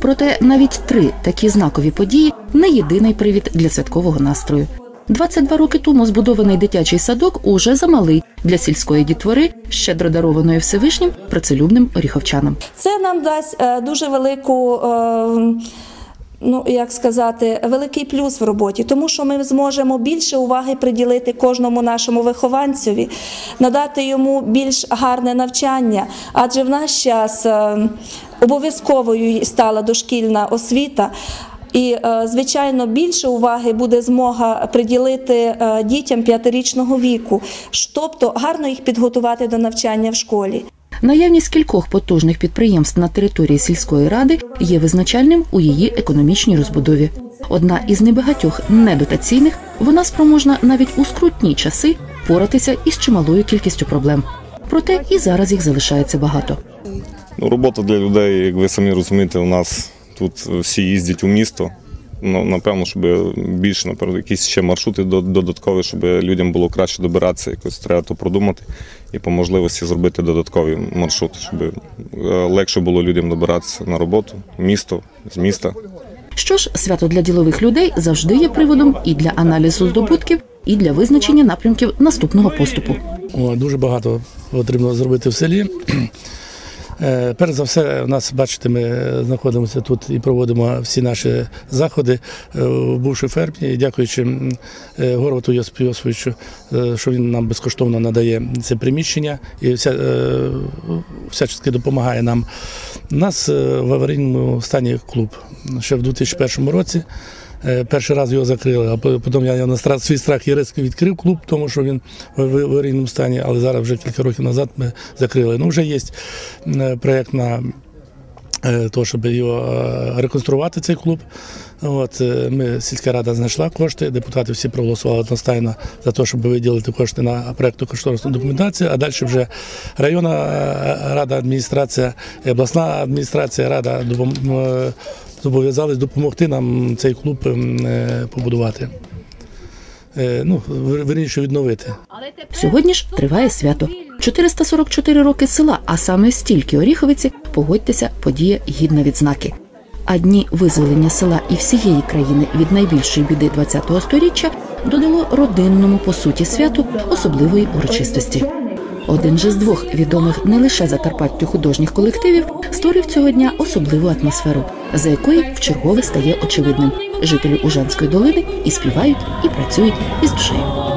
Проте навіть три такі знакові події не єдиний привід для святкового настрою. 22 роки тому збудований дитячий садок уже замалий для сільської дітвори, щедро дарованої Всевишнім працелюбним оріховчанам. Це нам дасть е, дуже велику. е, Ну, як сказати, великий плюс в роботі, тому що ми зможемо більше уваги приділити кожному нашому вихованцеві, надати йому більш гарне навчання. Адже в наш час е, обов'язковою стала дошкільна освіта. І, е, звичайно, більше уваги буде змога приділити е, дітям п'ятирічного віку, тобто гарно їх підготувати до навчання в школі. Наявність кількох потужних підприємств на території сільської ради є визначальним у її економічній розбудові. Одна із небагатьох недотаційних, вона спроможна навіть у скрутні часи поратися із чималою кількістю проблем. Проте і зараз їх залишається багато. Ну, робота для людей, як ви самі розумієте, у нас тут всі їздять у місто. Ну, напевно, щоб більше, напевно, якісь ще маршрути до- додаткові, щоб людям було краще добиратися, якось треба то продумати і по можливості зробити додаткові маршрути, щоб е, легше було людям добиратися на роботу, місто, з міста. Що ж, свято для ділових людей завжди є приводом і для аналізу здобутків, і для визначення напрямків наступного поступу. О, дуже багато потрібно зробити в селі. Е, Перш за все, у нас, бачите, ми знаходимося тут і проводимо всі наші заходи е, в бувшій фермі. Дякуючи е, Горвату Йосипу е, що він нам безкоштовно надає це приміщення і вся, всячески допомагає нам. У нас в аварійному стані клуб ще в 2001 році. Е, Перший раз його закрили, а потім я на стра- свій страх і ризик відкрив клуб, тому що він в аварійному стані, але зараз вже кілька років назад ми закрили. Ну, вже є е, проєкт на е, того, щоб його реконструювати цей клуб. От, ми, сільська рада знайшла кошти, депутати всі проголосували одностайно за те, щоб виділити кошти на проєкту кошторисну документацію, а далі вже районна рада, адміністрація, обласна адміністрація, рада зобов'язались допомогти нам цей клуб ем, е, побудувати. Е, Ну, верніше відновити. Сьогодні ж триває свято. 444 роки села, а саме стільки Оріховиці, погодьтеся, подія гідна відзнаки. А дні визволення села і всієї країни від найбільшої біди ХХ століття додало родинному по суті святу особливої урочистості. Один же з двох відомих не лише Закарпаттю художніх колективів створив цього дня особливу атмосферу, за якої вчергове стає очевидним. Жителі Ужанської долини і співають, і працюють із душею.